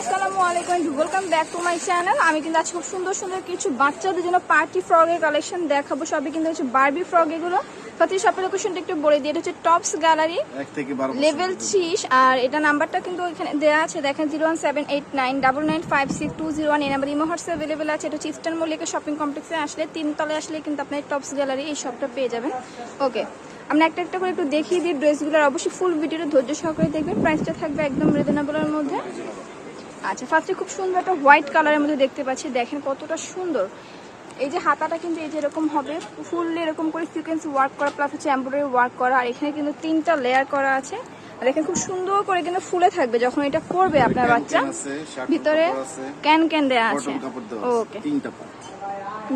আসসালামু আলাইকুম welcome back to my channel আমি কিন্তু আজকে খুব সুন্দর সুন্দর কিছু বাচ্চাদের জন্য পার্টি ফ্রগের কালেকশন দেখাবো। সবই কিন্তু হচ্ছে বারবি ফ্রগ এগুলো। সাথে শপের লোকেশনটা একটু বলে দিই। এটা হচ্ছে টপস গ্যালারি লেভেল পর্যন্ত। আর এটা নাম্বারটা কিন্তু এখানে দেওয়া আছে। দেখেন zero one seven eight nine double nine five six two zero one এই নাম্বার ইমো হোয়াটস অ্যাভেলেবেল আছে। এটা হচ্ছে ইস্টার্ন মল্লিকের শপিং কমপ্লেক্সে আসলে তিনতলে আসলে কিন্তু আপনার টপস গ্যালারি এই শপটা পেয়ে যাবেন। ওকে আমরা একটা একটা করে একটু দেখিয়ে দিই। ড্রেসগুলোর অবশ্যই ফুল ভিডিওটা ধৈর্য সহকারে দেখবেন। প্রাইসটা থাকবে একদম রিজনেবলের মধ্যে। আচ্ছা ফার্স্টে খুব সুন্দর একটা হোয়াইট কালারের মধ্যে দেখতে পাচ্ছি। দেখেন কতটা সুন্দর। এই যে হাতাটা কিন্তু এই যে এরকম হবে। ফুললি এরকম করে সিকোয়েন্স ওয়ার্ক করা প্লাস হচ্ছে এমব্রয়ডারি ওয়ার্ক করা। আর এখানে কিন্তু তিনটা লেয়ার করা আছে। আর এখানে খুব সুন্দর করে কিন্তু ফুলে থাকবে যখন এটা পরবে আপনার বাচ্চা। ভিতরে ক্যান ক্যান দেওয়া আছে। ওকে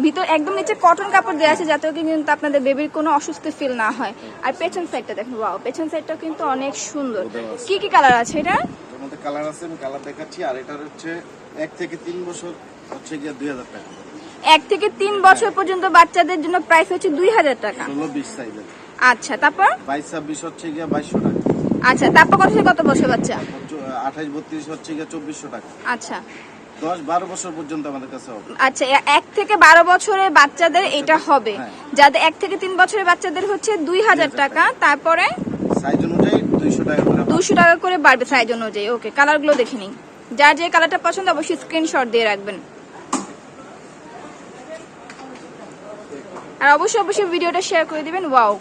ভিতর একদম নিচে কটন কাপড় দেওয়া আছে যাতে কিন্তু আপনাদের বেবির কোনো অসুস্থ ফিল না হয়। আর পেছন সাইডটা দেখেন ওয়াও পেছন সাইডটা কিন্তু অনেক সুন্দর। কি কি কালার আছে এটা? মধ্যে কালার আছে আমি কালার দেখাচ্ছি। আর এটার হচ্ছে এক থেকে তিন বছর হচ্ছে গিয়ে দুই হাজার টাকা। এক থেকে তিন বছর পর্যন্ত বাচ্চাদের জন্য প্রাইস হচ্ছে দুই হাজার টাকা। ষোলো বিশ সাইজের আচ্ছা তারপর? বাইশ ছাব্বিশ হচ্ছে গিয়ে বাইশশো টাকা। আচ্ছা তারপর কত থেকে কত বছর বাচ্চা? আঠাশ বত্রিশ হচ্ছে গিয়ে চব্বিশশো টাকা। আচ্ছা। দশ বারো বছর পর্যন্ত আমাদের কাছে হবে। আচ্ছা এক থেকে বারো বছরের বাচ্চাদের এটা হবে। হ্যাঁ। যাদের এক থেকে তিন বছরের বাচ্চাদের হচ্ছে দুই হাজার টাকা। তারপরে? সাইজ অনুযায়ী দুইশো টাকা করে পাবে। দুশো টাকা করে বাড়বে সাইজ অনুযায়ী। ওকে কালারগুলো দেখে নিন যার যে কালারটা পছন্দ, অবশ্যই স্ক্রিনশট দিয়ে রাখবেন। আর অবশ্যই অবশ্যই ভিডিওটা শেয়ার করে দিবেন। ওয়াও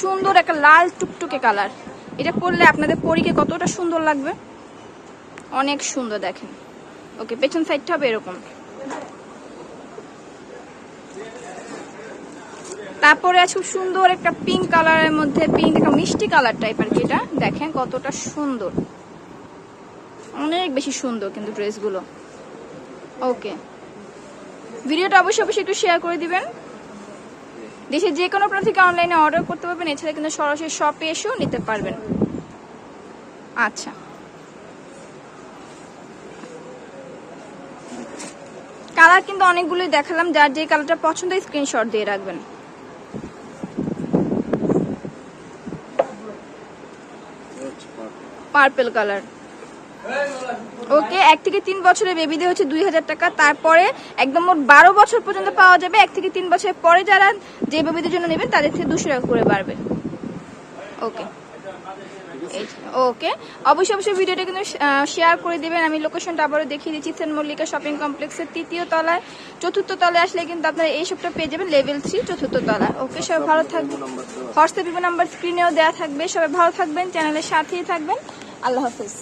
সুন্দর একটা লাল টুকটুকে কালার এটা পরলে আপনাদের পরীকে কতটা সুন্দর লাগবে? অনেক সুন্দর দেখেন। ওকে পেছন সাইডটা হবে এরকম। তারপরে আছে খুব সুন্দর একটা পিঙ্ক কালারের মধ্যে পিঙ্ক একটা মিষ্টি কালার টাইপের কি এটা। দেখেন কতটা সুন্দর। অনেক বেশি সুন্দর কিন্তু ড্রেসগুলো ওকে ভিডিওটা অবশ্যই অবশ্যই একটু শেয়ার করে দিবেন। দেশের যে কোনো প্রার্থীকে অনলাইনে অর্ডার করতে পারবেন, এছাড়া কিন্তু সরাসরি শপে এসেও নিতে পারবেন। আচ্ছা। কালার কিন্তু অনেকগুলোই দেখালাম, যার যে কালারটা পছন্দ স্ক্রিনশট দিয়ে রাখবেন এই হচ্ছে part। পার্পেল কালার ওকে এক থেকে তিন বছরের বেবিদের হচ্ছে দুই হাজার টাকা। তারপরে একদম ওর বারো বছর পর্যন্ত পাওয়া যাবে। এক থেকে তিন বছরের পরে যারা যে বেবিদের জন্য নেবেন, তাদের থেকে দুশো টাকা করে বাড়বে। ওকে ওকে অবশ্যই অবশ্যই ভিডিওটা কিন্তু শেয়ার করে দেবেন। আমি লোকেশনটা আবারও দেখিয়ে দিচ্ছি। সেন মল্লিকা শপিং কমপ্লেক্সের তৃতীয় তলায়। চতুর্থ তলায় আসলে কিন্তু আপনারা এই সবটা পেয়ে যাবেন লেভেল থ্রি চতুর্থ তলায়। ওকে সবাই ভালো থাকবেন হোয়াটসঅ্যাপ নাম্বার স্ক্রিনেও দেওয়া থাকবে। সবাই ভালো থাকবেন চ্যানেলের সাথেই থাকবেন। আল্লাহ হাফিজ।